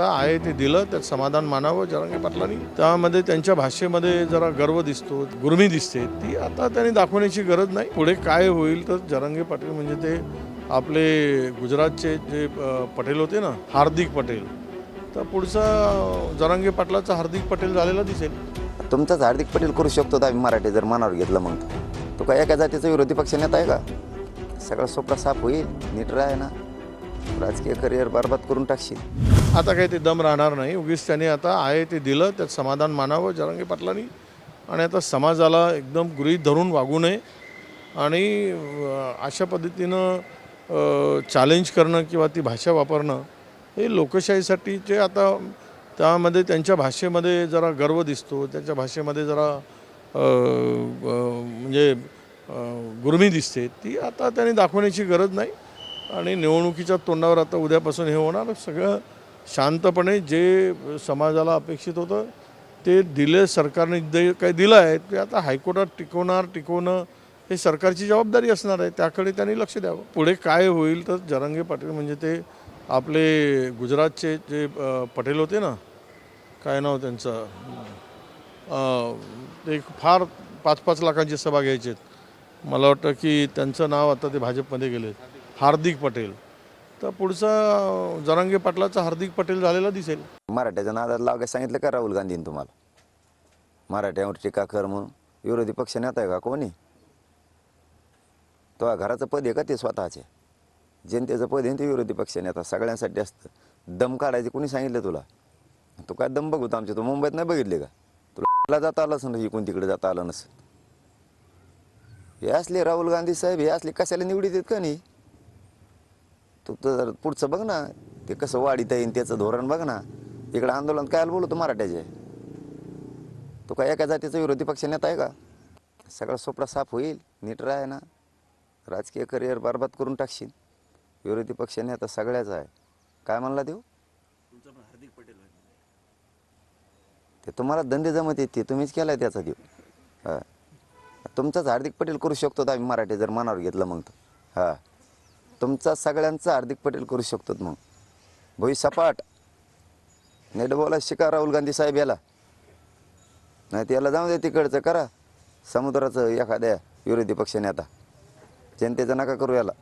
आहे ते दिलं त्यात समाधान मानावं जरांगे पाटलांनी त्यामध्ये त्यांच्या भाषेमध्ये जरा गर्व दिसतो गुरमी दिसते. ती आता त्यांनी दाखवण्याची गरज नाही. पुढे काय होईल तर जरांगे पाटील म्हणजे ते आपले गुजरातचे जे पटेल होते ना हार्दिक पटेल. तर पुढचा जरांगे पाटलाचा हार्दिक पटेल झालेला दिसेल. तुमचाच हार्दिक पटेल करू शकतो आम्ही मराठी जर मनावर घेतलं मग. तर. तो काय एका जातीचा विरोधी पक्ष नेता आहे का? सगळा सोपा साफ होईल नीट राह ना राजकीय करिअर बरबाद करून टाकशील. आता काही ते दम राहणार नाही. उगीच त्यांनी आता आहे ते दिलं त्यात समाधान मानावं जरांगे पाटलांनी. आणि आता समाजाला एकदम गृहीत धरून वागू नये. आणि अशा पद्धतीनं चॅलेंज करणं किंवा ती भाषा वापरणं हे लोकशाहीसाठीचे आता त्यामध्ये त्यांच्या भाषेमध्ये जरा गर्व दिसतो. त्यांच्या भाषेमध्ये जरा म्हणजे गुरमी दिसते. ती आता त्यांनी दाखवण्याची गरज नाही. आणि निवडणुकीच्या तोंडावर आता उद्यापासून हे होणार. सगळं शांतपणे जे समाजाला अपेक्षित होतं ते दिले सरकारने. जे काही दिलं आहे ते आता हायकोर्टात टिकवणार टिकवणं हे सरकारची जबाबदारी असणार आहे. त्याकडे त्यांनी लक्ष द्यावं. पुढे काय होईल तर जरांगे पाटील म्हणजे ते आपले गुजरातचे जे पटेल होते ना काय नाव त्यांचं? एक ते फार पाच पाच लाखांची सभा घ्यायचे मला वाटतं की त्यांचं नाव आता ते भाजपमध्ये गेले. हार्दिक पटेल. तर पुढचा जरांगे पाटलाचा हार्दिक पटेल झालेला दिसेल. मराठ्याच्या नादात लागायला सांगितलं का राहुल गांधीने तुम्हाला? मराठ्यावर टीका कर म्हणून. विरोधी पक्ष नेता आहे का कोणी? तो घराचं पद आहे का? ते स्वतःचे जनतेचं पद आहे ते विरोधी पक्ष नेता. सगळ्यांसाठी असतं. दम काढायचे कोणी सांगितलं तुला? तू काय दम बघतो आमच्या? तू मुंबईत नाही बघितले का? तुला जाता आलं असं इकून तिकडे जाता आलं नसेल हे असले राहुल गांधी साहेब हे असले कशाला निवडीत आहेत का नाही? तू तर पुढचं बघ ना. ते कसं वाढीत येईन त्याचं धोरण बघ ना. इकडं आंदोलन काय बोलतो मराठ्याचे? तो काय एका जातीचा विरोधी पक्ष नेता आहे का? सगळा सोपडा साफ होईल नीट राह ना. राजकीय करिअर बरबाद करून टाकशील. विरोधी पक्ष नेता सगळ्याचा आहे. काय म्हणला देऊ? ते तुम्हाला धंदे जमत येते तुम्हीच केलाय त्याचा देऊ हा. तुमचाच हार्दिक पटेल करू शकतो आम्ही मराठी जर मनावर घेतलं मग तर. हा. तुमचा सगळ्यांचा हार्दिक पटेल करू शकतो मग. भोई सपाट. नेट बोला शिका राहुल गांधी साहेब याला. नाही त्याला जाऊ दे तिकडचं करा. समुद्राचं एखाद्या विरोधी पक्ष आता. जनतेचा नका करू याला.